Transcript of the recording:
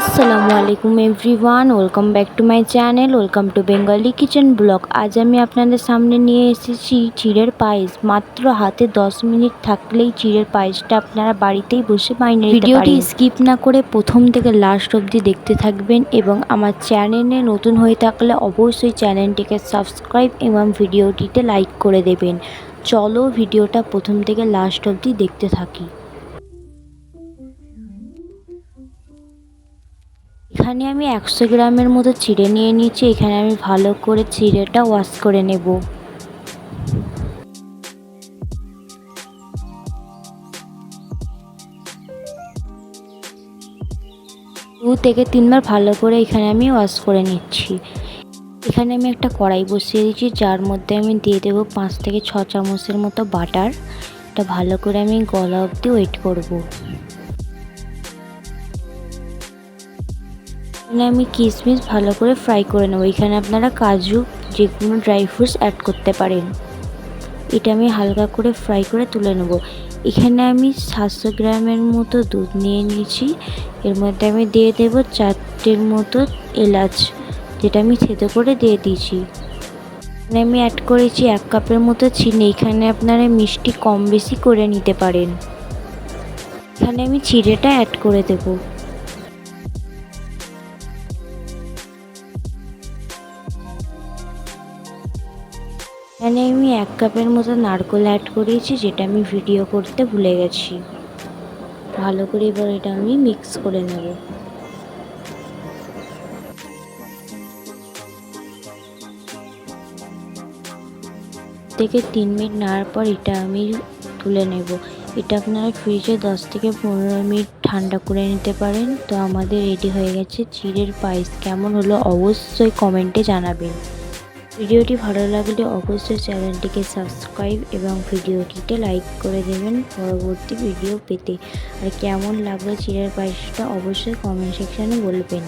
আসসালামু আলাইকুম everyone welcome back to my channel welcome to Bengali kitchen blog. আজ আমি আপনাদের সামনে নিয়ে এসেছি চিড়ের পায়েস। মাত্র হাতে 10 মিনিট থাকলেই চিড়ের পায়েসটা আপনারা বাড়িতেই বসে বানিয়ে ভিডিওটি স্কিপ না করে প্রথম থেকে লাস্ট অবধি দেখতে থাকবেন এবং আমার চ্যানেলে নতুন হয়ে থাকলে অবশ্যই চ্যানেলটিকে সাবস্ক্রাইব এবং ভিডিওটিতে লাইক করে দেবেন। চলো ভিডিওটা প্রথম থেকে লাস্ট অবধি দেখতে থাকি। এখানে আমি একশো গ্রামের মতো চিড়ে নিয়ে নিয়েছি। এখানে আমি ভালো করে চিড়েটা ওয়াশ করে নেব। দু থেকে তিনবার ভালো করে এখানে আমি ওয়াশ করে নিচ্ছি। এখানে আমি একটা কড়াই বসিয়ে দিয়েছি, যার মধ্যে আমি দিয়ে দেবো পাঁচ থেকে ছ চামচের মতো বাটার। এটা ভালো করে আমি গলা অবধি ওয়েট করব। এখানে আমি কিশমিশ ভালো করে ফ্রাই করে নেব। এখানে আপনারা কাজু যে কোনো ড্রাই ফ্রুটস অ্যাড করতে পারেন। এটা আমি হালকা করে ফ্রাই করে তুলে নেব। এখানে আমি সাতশো গ্রামের মতো দুধ নিয়ে নিয়েছি। এর মধ্যে আমি দিয়ে দেব চারটের মতো এলাচ, যেটা আমি থেতো করে দিয়ে দিয়েছি। এখানে আমি অ্যাড করেছি এক কাপের মতো চিনি। এখানে আপনারা মিষ্টি কম বেশি করে নিতে পারেন। এখানে আমি চিড়েটা অ্যাড করে দেবো। এখানে আমি এক কাপের মতো নারকোল অ্যাড করেছি, যেটা আমি ভিডিও করতে ভুলে গেছি। ভালো করে এবার এটা আমি মিক্স করে নেব। থেকে তিন মিনিট নেওয়ার পর এটা আমি তুলে নেব। এটা আপনারা ফ্রিজে দশ থেকে পনেরো মিনিট ঠান্ডা করে নিতে পারেন। তো আমাদের রেডি হয়ে গেছে। চিড়ের পায়েস কেমন হলো অবশ্যই কমেন্টে জানাবেন। ভিডিওটি ভালো লাগলে অবশ্যই চ্যানেলটিকে সাবস্ক্রাইব এবং ভিডিওটিতে লাইক করে দেবেন পরবর্তী ভিডিও পেতে। আর কেমন লাগল চিড়ের পায়েসটা অবশ্যই কমেন্ট সেকশানে বলবেন।